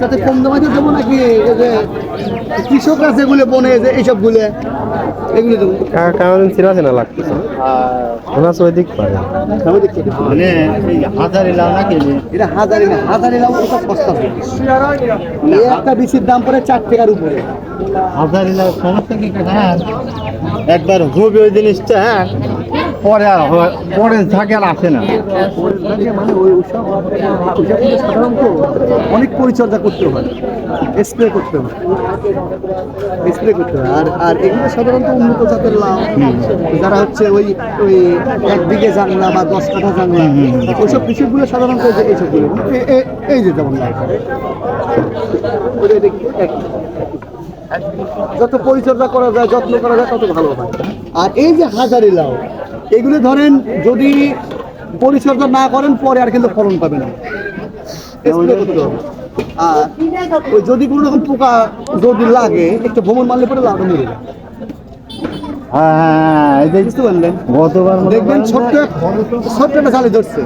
যাতে কম দামে দেবো নাকি? যে কৃষকরা যেগুলো বনে যে এইসবগুলো এগুলো দেবো। লাগতেছে। ওনার দিক পারে। মানে এই হাজার এলাও না কেজি এটা হাজারি না হাজারি নাম ওটা সস্তা। এই একটা বিচির দাম পড়ে চার টাকার উপরে। হাজার এলাও সমস্যা কি? হ্যাঁ। একবার হবে ওই জিনিসটা হ্যাঁ। পরে আর পরে থাকে আর আসে না। মানে ওই ওসব সাধারণত অনেক পরিচর্যা করতে হয় স্প্রে করতে হয় স্প্রে করতে হয়। আর আর এগুলো সাধারণত উন্নত জাতের লাউ। যারা হচ্ছে ওই ওই এক বিঘে জানলা বা দশ কাঠা জানলা ওইসব কৃষকগুলো সাধারণত এই যে এইসবগুলো এই যে যেমন যত পরিচর্যা করা যায় যত্ন করা যায় তত ভালো হয়। আর এই যে হাজারি লাউ এগুলো ধরেন যদি পরিচর্যা না করেন পরে আর কিন্তু ফলন পাবে না। আর ওই যদি কোনো রকম পোকা যদি লাগে একটু ভ্রমণ মারলে পরে লাভ মরে যায় হ্যাঁ হ্যাঁ এই যে বুঝতে পারলেন গতবার মনে দেখবেন করেন ছোট্ট এক- ছোট্ট ধরছে।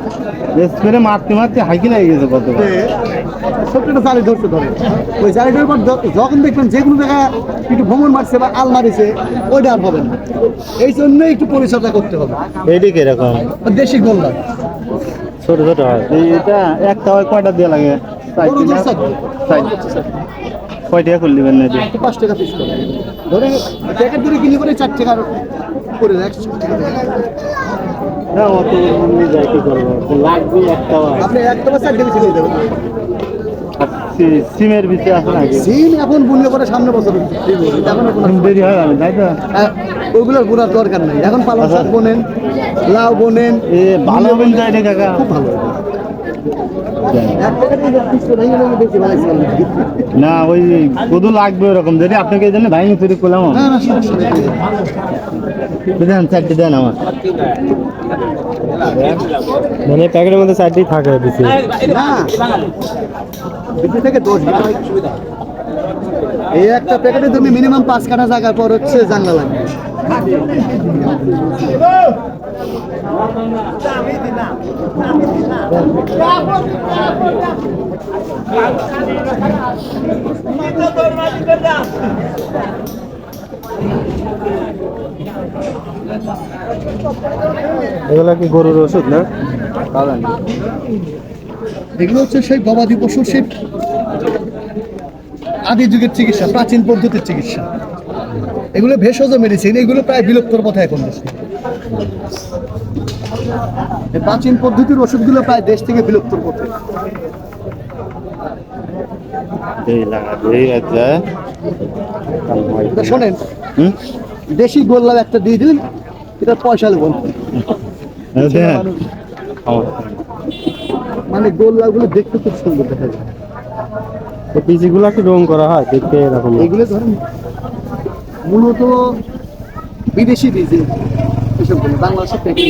স্প্রে মারতে মারতে হাইকি লেগে গেছে গতবার। ধরছে ধরে। ওই জালি পর যখন দেখবেন যে কোনো জায়গায় একটু ভ্রমণ মারছে বা আল মারিছে ওইটা আর হবে না। এই জন্যই একটু পরিচর্যা করতে হবে। এইদিকে এরকম দেশি গোল্লা ছোট ছোট হয়। এটা একটা হয় কয়টা দিয়ে লাগে? জোর চারটে। করে নেবেন না পাঁচ টাকা পিস করে। ধরে প্যাকেট ধরে কিনে করে চার টাকার করে একশো টাকা না অত নিয়ে কি করব? লাগবে একটা আপনি একটা বা নিয়ে দেবেন। সিমের ভিতরে আছে নাকি? সিম এখন বুনলে পরে সামনে বছর এখন দেরি হয় যাবে তাই তো? আহ, ওগুলোর গুণার দরকার নাই। এখন পালং শাক বোনেন লাউ বোনেন এ ভালো এটা কাকা? খুব ভালো। না ওই কদু লাগবে ওরকম যদি আপনাকে এই জন্য ভাইনি তৈরি করলাম। দেন চারটে দেন আমার। মানে প্যাকেটের মধ্যে চারটি থাকে বেশি। থেকে দশ সুবিধা। এই একটা প্যাকেটে তুমি মিনিমাম পাঁচ কাঠা জায়গার পর হচ্ছে জানলা লাগবে। এগুলো কি গরুর ওষুধ না? এগুলো হচ্ছে সেই গবাদি পশুর সেই আদি যুগের চিকিৎসা প্রাচীন পদ্ধতির চিকিৎসা। এগুলো ভেষজ মেডিসিন এগুলো প্রায় বিলুপ্তর পথে এখন দেশে প্রাচীন পদ্ধতির ওষুধগুলো প্রায় দেশ থেকে বিলুপ্তর পথে এই আছে এটা শোনেন দেশি গোল্লা একটা দিয়ে দিলেন এটা পয়সা নেবেন দেন। মানে গোল্লাগুলো দেখতে খুব সুন্দর দেখা যায়। পিজিগুলো কি রং করা হয় দেখতে এরকম। এইগুলো ধরেন মূলত বিদেশি বীজ এসবগুলো বাংলাদেশের প্যাকেট